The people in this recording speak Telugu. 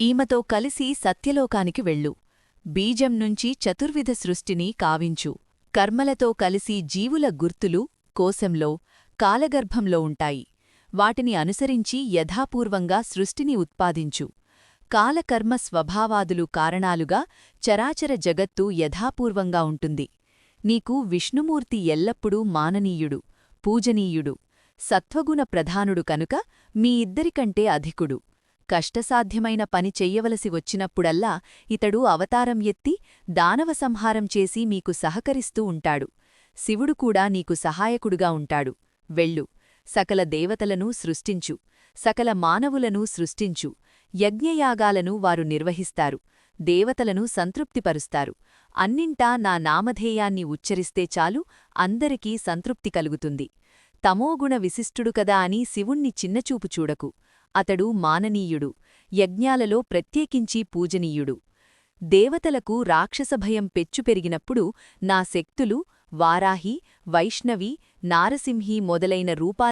ఈమతో కలిసి సత్యలోకానికి వెళ్ళు. బీజం నుంచి చతుర్విధ సృష్టిని కావించు. కర్మలతో కలిసి జీవుల గుర్తులు కోశంలో కాలగర్భంలో ఉంటాయి. వాటిని అనుసరించి యథాపూర్వంగా సృష్టిని ఉత్పాదించు. కాలకర్మ స్వభావాదులు కారణాలుగా చరాచర జగత్తు యథాపూర్వంగా ఉంటుంది. నీకు విష్ణుమూర్తి ఎల్లప్పుడూ మాననీయుడు పూజనీయుడు సత్వగుణ ప్రధానుడు కనుక మీ ఇద్దరికంటే అధికుడు. కష్టసాధ్యమైన పని చెయ్యవలసి వచ్చినప్పుడల్లా ఇతడు అవతారం ఎత్తి దానవ సంహారం చేసి మీకు సహకరిస్తూ ఉంటాడు. శివుడు కూడా నీకు సహాయకుడుగా ఉంటాడు. వెళ్ళు. సకల దేవతలను సృష్టించు. సకల మానవులను సృష్టించు. యజ్ఞయాగాలను వారు నిర్వహిస్తారు. దేవతలను సంతృప్తిపరుస్తారు. అన్నింటా నా నామధేయాన్ని ఉచ్చరిస్తే చాలు అందరికీ సంతృప్తి కలుగుతుంది. తమోగుణ విశిష్టుడు కదా అని శివుణ్ణి చిన్నచూపు చూడకు. అతడు మాననీయుడు యజ్ఞాలలో ప్రత్యేకించి పూజనీయుడు. దేవతలకు రాక్షసభయం పెచ్చు పెరిగినప్పుడు నా శక్తులు వారాహి వైష్ణవి నారసింహి మొదలైన రూపాల